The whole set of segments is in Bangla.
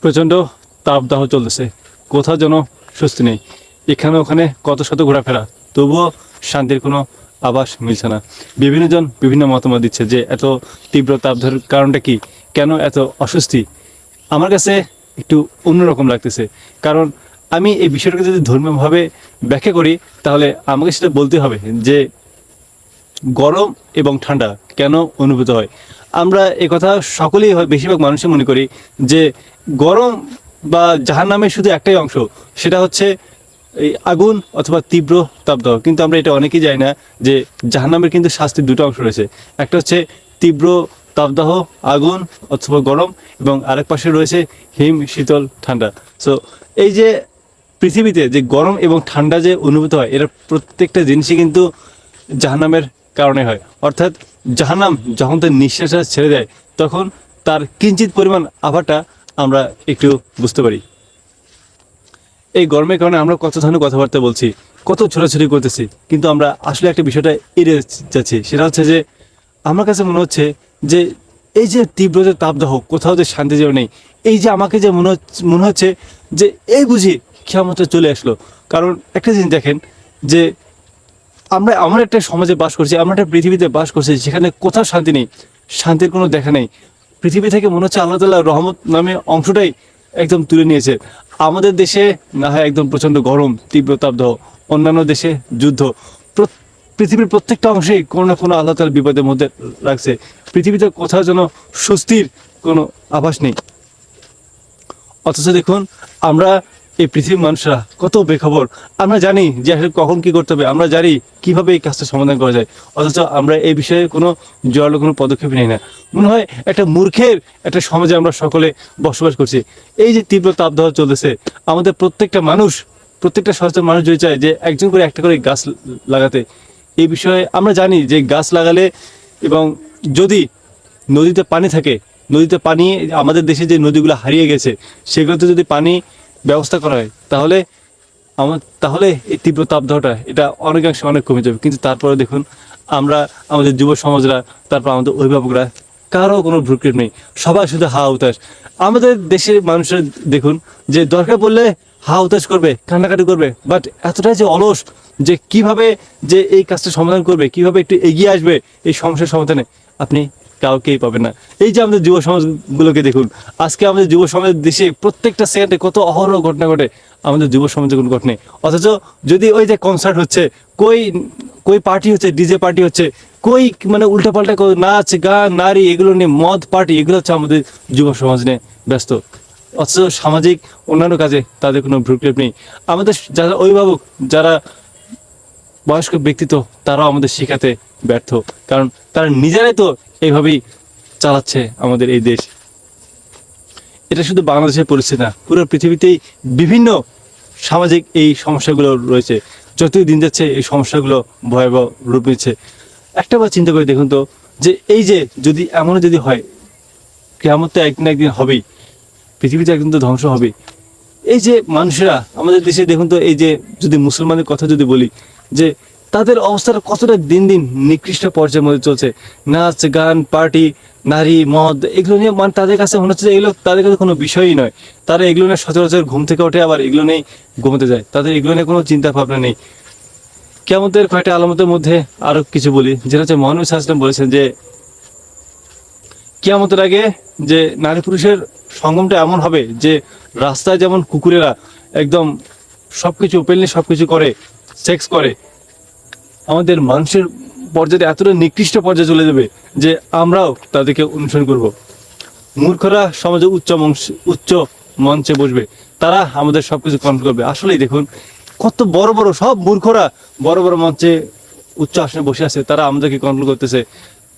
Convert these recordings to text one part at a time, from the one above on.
প্রচণ্ড তাপদাহ চলতেছে। কোথাও যেন স্বস্তি নেই। এখানে ওখানে কত শত ঘোরাফেরা, তবুও শান্তির কোনো আভাস মিলছে না। বিভিন্ন জন বিভিন্ন মতামত দিচ্ছে যে এত তীব্র তাপদাহের কারণটা কি? কেন এত অস্বস্তি? আমার কাছে একটু অন্যরকম লাগতেছে। কারণ আমি এই বিষয়টাকে যদি ধর্মীয়ভাবে ব্যাখ্যা করি, তাহলে আমাকে সেটা বলতে হবে যে গরম এবং ঠান্ডা কেন অনুভূত হয়? আমরা এ কথা সকলেই বেশিরভাগ মানুষই মনে করি যে গরম বা জাহার নামের শুধু একটাই অংশ, সেটা হচ্ছে এই আগুন অথবা তীব্র তাপদাহ। কিন্তু আমরা এটা অনেকেই জানি না যে জাহান্নামের কিন্তু শাস্তির দুটো অংশ রয়েছে। একটা হচ্ছে তীব্র তাপদাহ, আগুন অথবা গরম এবং আরেক পাশে রয়েছে হিম, শীতল, ঠান্ডা। সো এই যে পৃথিবীতে যে গরম এবং ঠান্ডা যে অনুভূত হয়, এর প্রত্যেকটা জিনিসই কিন্তু জাহান্নামের কারণে হয়। অর্থাৎ জাহান্নাম যখন তার নিঃশ্বাসটা ছেড়ে দেয়, তখন তার কিঞ্চিত পরিমাণ আভাটা আমরা একটু বুঝতে পারি। এই গরমের কারণে আমরা কত ধরনের কথাবার্তা বলছি, কত ছোটাছুটি করতেছি, কিন্তু আমরা আসলে একটা বিষয়টা এড়িয়ে যাচ্ছি, সেটা হচ্ছে যে আমার কাছে মনে হচ্ছে যে এই যে তীব্র যে তাপদাহ, কোথাও যে শান্তি যেন নেই, এই যে আমাকে যে মনে মনে হচ্ছে যে এই বুঝি ক্ষমতা চলে আসলো। কারণ একটা জিনিস দেখেন যে আমরা আমরা একটা সমাজে বাস করছি, আমরা একটা পৃথিবীতে বাস করছি যেখানে কোথাও শান্তি নেই, শান্তির কোনো দেখা নেই। পৃথিবী থেকে মনে হচ্ছে আল্লাহ তাল্লাহ রহমত নামে অংশটাই একদম তুলে নিয়েছে। আমাদের দেশে না হয় একদম প্রচণ্ড গরম, তীব্র অন্যান্য দেশে যুদ্ধ। পৃথিবীর প্রত্যেকটা অংশেই কোনো না কোনো আল্লাহ তালা বিপদের মধ্যে রাখছে। পৃথিবীতে কোথাও যেন স্বস্তির কোনো আভাস নেই। অথচ দেখুন, আমরা এই পৃথিবীর মানুষরা কত বেখবর। আমরা জানি যে আসলে কখন কি করতে হবে, আমরা জানি কীভাবে এই কাজটা সমাধান করা যায়। অথচ আমরা এই বিষয়ে কোনো জোরালো কোনো পদক্ষেপ নেই না। মনে হয় একটা মূর্খের একটা সমাজে আমরা সকলে বসবাস করছি। এই যে তীব্র তাপদাহ চলতেছে, আমাদের প্রত্যেকটা মানুষ, প্রত্যেকটা সচেতন মানুষ যদি চায় যে একজন করে একটা করে গাছ লাগাতে, এই বিষয়ে আমরা জানি যে গাছ লাগালে এবং যদি নদীতে পানি থাকে, নদীতে পানি আমাদের দেশে যে নদীগুলো হারিয়ে গেছে, সেগুলোতে যদি পানি ব্যবস্থা করা হয়। তাহলে আমার, তাহলে এই তীব্র তাপদাহটা, এটা অনেকাংশে অনেক কমে যাবে। কিন্তু তারপরে দেখুন, আমরা, আমাদের যুব সমাজরা, তারপর আমাদের অভিভাবকরা, কারও কোনো ভ্রুক্ষেপ নেই। সবাই শুধু হা উতাস আমাদের দেশের মানুষের দেখুন, যে দরকার পড়লে হা উতাস করবে, কান্নাকাটি করবে বাট এতটাই যে অলস যে কীভাবে যে এই কাজটা সমাধান করবে, কীভাবে একটু এগিয়ে আসবে, এই সমস্যার সমাধানে, আপনি কাউকেই পাবেন না। এই যে আমাদের যুব সমাজগুলোকে দেখুন, আজকে আমাদের যুব সমাজের দেশে প্রত্যেকটা সেকেন্ডে কত অহরহ ঘটনা ঘটে, আমাদের যুব সমাজে কোনো ঘটনে। অথচ যদি ওই যে কনসার্ট হচ্ছে, কই কই পার্টি হচ্ছে ডিজে পার্টি হচ্ছে, কই মানে উল্টাপাল্টা নাচ, গান, নারী, এগুলো নিয়ে মদ পার্টি এগুলো হচ্ছে আমাদের যুব সমাজ নিয়ে ব্যস্ত। অথচ সামাজিক অন্যান্য কাজে তাদের কোনো ভ্রুক্ষেপ নেই। আমাদের যারা অভিভাবক, যারা বয়স্ক ব্যক্তিত্ব তারাও আমাদের শেখাতে ব্যর্থ। কারণ তারা নিজেরাই তো এইভাবেই চালাচ্ছে আমাদের এই দেশ। এটা শুধু বাংলাদেশের পরিস্থিতি না, পুরো পৃথিবীতেই বিভিন্ন সামাজিক এই সমস্যাগুলো রয়েছে। যতই দিন যাচ্ছে এই সমস্যাগুলো ভয়াবহ রূপ নিচ্ছে। একটা বার চিন্তা করে দেখুন তো, যে এই যে যদি এমন যদি হয় কেমন তো একদিন একদিন হবেই, পৃথিবীতে একদিন তো ধ্বংস হবেই। এই যে মানুষেরা আমাদের দেশে দেখুন তো, এই যে যদি মুসলমানের কথা যদি বলি যে তাদের অবস্থাটা কতটা দিন দিন নিকৃষ্ট পর্যায়ের মধ্যে চলছে। নাচ, গান, পার্টি, নারী, মদ, এগুলো নিয়ে মানে তাদের কাছে মনে হচ্ছে এগুলো তাদের কাছে কোনো বিষয়ই নয়। তারা এগুলো নিয়ে সচরাচর ঘুম থেকে ওঠে আবার এগুলো নিয়ে ঘুমোতে যায়। তাদের এগুলো নিয়ে কোনো চিন্তা ভাবনা নেই। কেমতের কয়েকটা আলামতের মধ্যে আরও কিছু বলি, যেটা হচ্ছে মহানবী সাহসলাম বলেছেন যে, কিয়ামতের আগে যে নারী পুরুষের সঙ্গমটা এমন হবে যে রাস্তায় যেমন কুকুরেরা একদম সবকিছু ওপেনলি সবকিছু করে সেক্স করে। আমাদের মানুষের পর্যায়ে এতটা নিকৃষ্ট পর্যায়ে চলে যাবে যে আমরাও তাদেরকে অনুসরণ করব। মূর্খরা সমাজে উচ্চ উচ্চ মঞ্চে বসবে। তারা আমাদের সবকিছু কন্ট্রোল করবে। আসলেই দেখুন, কত বড় বড় সব মূর্খরা বড় বড় মঞ্চে উচ্চ আসনে বসে আছে। তারা আমাদেরকে কন্ট্রোল করতেছে।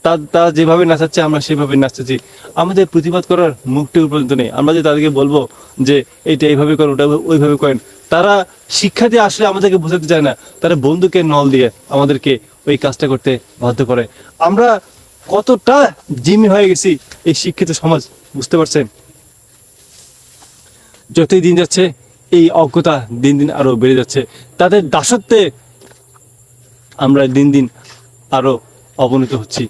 তারা যেভাবে নাচাচ্ছে, আমরা সেভাবে নাচতেছি আমাদের প্রতিবাদ করার মুখটি পর্যন্ত নেই। আমরা যে তাদেরকে বলব যে, এইটা এইভাবে করেন ওটা ওইভাবে করেন। তারা শিক্ষা দিয়ে আসলে আমাদেরকে বোঝাতে চায় না। তারা বন্দুকের নল দিয়ে আমাদেরকে ওই কাজটা করতে বাধ্য করে। আমরা কতটা জিমি হয়ে গেছি এই শিক্ষিত সমাজ, বুঝতে পারছেন? যতই দিন যাচ্ছে, এই অজ্ঞতা দিন দিন আরও বেড়ে যাচ্ছে। তাদের দাসত্বে আমরা দিন দিন আরও অবনীত হচ্ছি।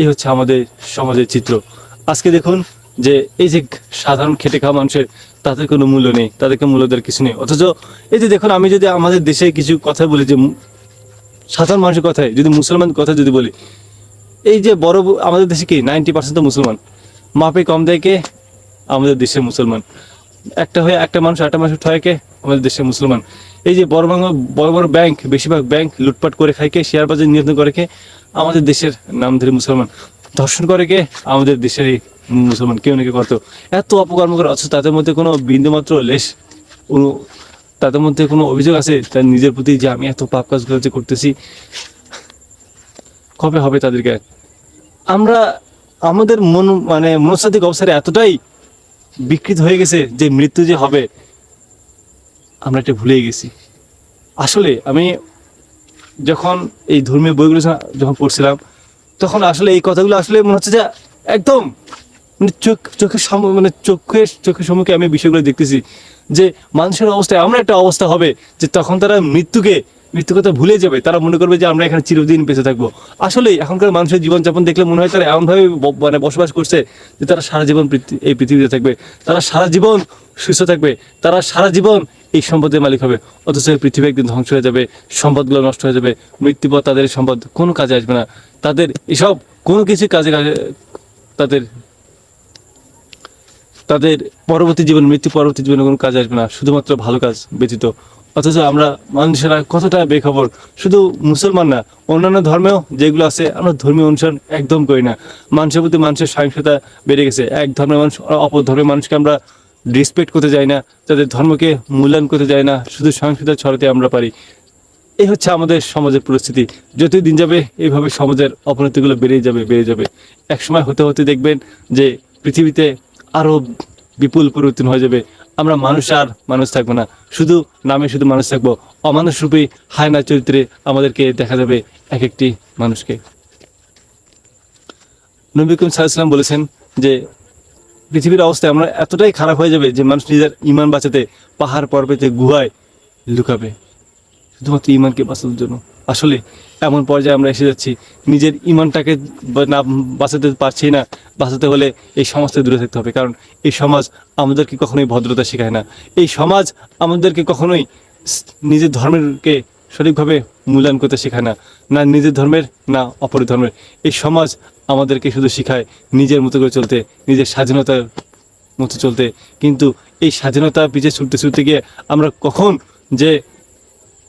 এই হচ্ছে আমাদের সমাজের চিত্র। আজকে দেখুন যে এই যে সাধারণ খেটে খাওয়া মানুষের তাদের কোনো মূল্য নেই, তাদেরকে মূল্য দেওয়ার কিছু নেই। অথচ এই যে দেখুন, আমি যদি আমাদের দেশে কিছু কথা বলি যে সাধারণ মানুষের কথায়, যদি মুসলমান কথা যদি বলি, এই যে বড় আমাদের দেশে কি নাইনটি পার্সেন্ট তো মুসলমান। মাপে কম দেয় কে? আমাদের দেশের মুসলমান। একটা হয়ে একটা মানুষ একটা মানুষ ঠয় কে? আমাদের দেশের মুসলমান। এই যে বড় বড় বড় ব্যাংক বেশিরভাগ ব্যাংক লুটপাট করে খায় কে? শেয়ার বাজার নিয়ন্ত্রণ করে কে? আমাদের দেশের নাম ধরে মুসলমান। ধর্ষণ করে কে? আমাদের দেশেরই মুসলমান, কেউ নাকি করতো। এত অপকর্ম করে, অথচ তাদের মধ্যে কোনো বিন্দুমাত্র লেশ তাদের মধ্যে কোনো অভিযোগ আছে? তার নিজের প্রতি যে আমি এত পাপ কাজগুলো যে করতেছি। কবে হবে তাদেরকে? আমরা আমাদের মন মানে মনস্তাত্ত্বিক অবস্থায় এতটাই বিকৃত হয়ে গেছে যে মৃত্যু যে হবে, আমরা এটা ভুলে গেছি। আসলে আমি যখন এই ধর্মীয় বইগুলো যখন- পড়ছিলাম, তখন আসলে এই কথাগুলো আসলে মনে হচ্ছে যে একদম মানে চোখ চোখের মানে চোখের চোখের সম্মুখে আমি বিষয়গুলো দেখতেছি যে মানুষের অবস্থায় এমন একটা অবস্থা হবে যে তখন তারা মৃত্যুকে মৃত্যু কথা ভুলে যাবে, তারা মনে করবে যে আমরা এখানে চিরদিন বেঁচে থাকব। আসলে এখনকার মানুষের জীবনযাপন দেখলে মনে হয় তারা এমনভাবে মানে বসবাস করছে যে তারা সারা জীবন এই পৃথিবীতে থাকবে। তারা সারা জীবন সুস্থ থাকবে, তারা সারা জীবন এই সম্পদের মালিক হবে। অথচ এই পৃথিবী একদিন ধ্বংস হয়ে যাবে, সম্পদগুলো নষ্ট হয়ে যাবে মৃত্যু পর তাদের সম্পদ কোনো কাজে আসবে না। তাদের এসব কোনো কিছু কাজে কাজে তাদের তাদের পরবর্তী জীবন মৃত্যু পরবর্তী জীবনে কোনো কাজে আসবে না, শুধুমাত্র ভালো কাজ ব্যতীত। অথচ আমরা মানুষেরা কতটা বেখবর। শুধু মুসলমান না, অন্যান্য ধর্মেও যেগুলো আছে, আমরা ধর্মীয় অনুসরণ একদম করি না। মানুষের প্রতি মানুষের সহিংসতা বেড়ে গেছে। এক ধর্মের মানুষ, অপর ধর্মের মানুষকে আমরা রেসপেক্ট করতে যাই না তাদের ধর্মকে মূল্যায়ন করতে যাই না, শুধু সহিংসতা ছড়াতে আমরা পারি। এই হচ্ছে আমাদের সমাজের পরিস্থিতি। যতই দিন যাবে, এইভাবে সমাজের অবনতিগুলো বেড়ে যাবে বেড়ে যাবে। একসময় হতে হতে দেখবেন যে পৃথিবীতে আরও বিপুল পরিবর্তন হয়ে যাবে। আমরা মানুষ আর মানুষ থাকব না। শুধু নামে শুধু মানুষ থাকব। অমানুষ রূপে হায়না চরিত্রে আমাদেরকে দেখা যাবে এক একটি মানুষকে। নবী করিম সাল্লাম বলেছেন যে, পৃথিবীর অবস্থা আমরা এতটাই খারাপ হয়ে যাবে যে মানুষ নিজের ইমান বাঁচাতে পাহাড় পর্বতে, গুহায় লুকাবে। শুধুমাত্র ইমানকে বাঁচানোর জন্য। আসলে এমন পর্যায়ে আমরা এসে যাচ্ছি, নিজের ইমানটাকে না বাঁচাতে পারছি না, বাঁচাতে হলে এই সমাজ থেকে দূরে থাকতে হবে। কারণ এই সমাজ আমাদেরকে কখনোই ভদ্রতা শেখায় না। এই সমাজ আমাদেরকে কখনোই নিজের ধর্মেরকে সঠিকভাবে মূল্যায়ন করতে শেখায় না। না নিজের ধর্মের, না অপর ধর্মের। এই সমাজ আমাদেরকে শুধু শেখায় নিজের মতো করে চলতে, নিজের স্বাধীনতার মতো চলতে। কিন্তু এই স্বাধীনতা পিছিয়ে ছুটতে ছুটতে গিয়ে আমরা কখন যে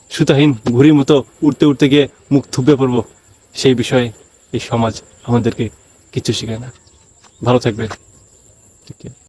সুতাহীন ঘুড়ির মতো উঠতে উঠতে গিয়ে মুখ থুপে পড়ব। সেই বিষয়ে এই সমাজ আমাদেরকে কিছু শেখায় না। ভালো থাকবে ঠিক আছে